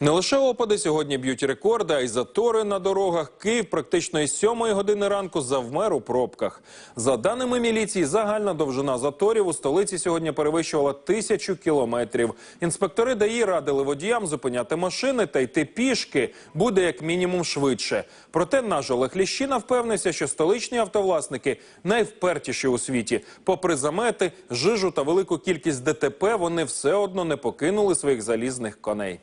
Не лише опади сьогодні б'ють рекорди, а й затори на дорогах. Київ практично із 7 години ранку завмер у пробках. За даними міліції, загальна довжина заторів у столиці сьогодні перевищувала тисячу кілометрів. Інспектори ДАІ радили водіям зупиняти машини та йти пішки. Буде як мінімум швидше. Проте наш Олег Ліщина впевнився, що столичні автовласники найвпертіші у світі. Попри замети, жижу та велику кількість ДТП, вони все одно не покинули своїх залізних коней.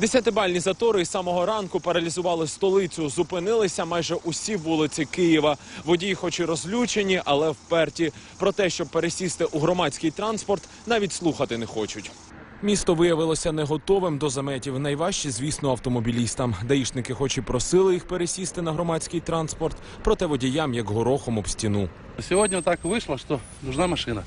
Десятибальні затори із самого ранку паралізували столицю. Зупинилися майже усі вулиці Києва. Водії, хоч і розлючені, але вперті. Про те, щоб пересісти у громадський транспорт, навіть слухати не хочуть. Місто виявилося не готовим до заметів. Найважче, звісно, автомобілістам. Даїшники, хоч і просили їх пересісти на громадський транспорт, проте водіям як горохом об стіну. Вот так вышло, что нужна машина.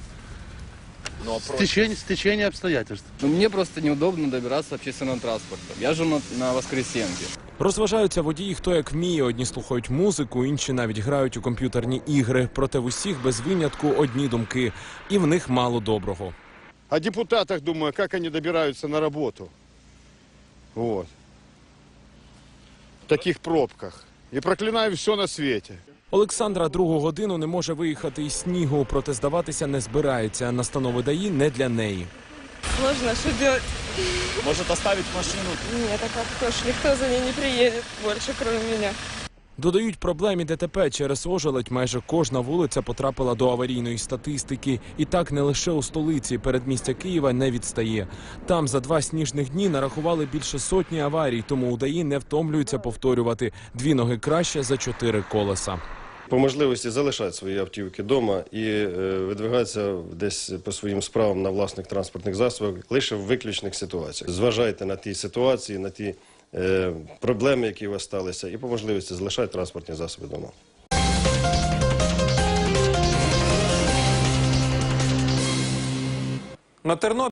Стечение, стечение обстоятельств. Ну, мне просто неудобно добираться общественным транспортом. Я живу на, на Воскресенке. Розважаються водії, хто як вміє. Одні слухають музику, інші навіть грають у комп'ютерні ігри. Проте в усіх без винятку одні думки, і в них мало доброго. О депутатах думаю, как они добираются на работу. Вот. В таких пробках. И проклинаю все на свете. Олександра другу годину не може виїхати із снігу, проте здаватися не збирається. Настанови ДАІ не для неї. Сложно, что делать? Може оставити машину? Нет, а как тоже никто за ней не приедет больше, кроме меня. Додають проблемі ДТП через ожеледь. Майже кожна вулиця потрапила до аварійної статистики. І так не лише у столиці, передмістя Києва не відстає. Там за два сніжних дні нарахували більше сотні аварій, тому у ДАІ не втомлюються повторювати дві ноги краще за чотири колеса. По можливості залишати свої автівки вдома і е, видвигатися десь по своїм справам на власних транспортних засобах лише в виключних ситуаціях. Зважайте на ті ситуації, на ті е, проблеми, які у вас сталися, і по можливості залишайте транспортні засоби вдома. На Тернопіль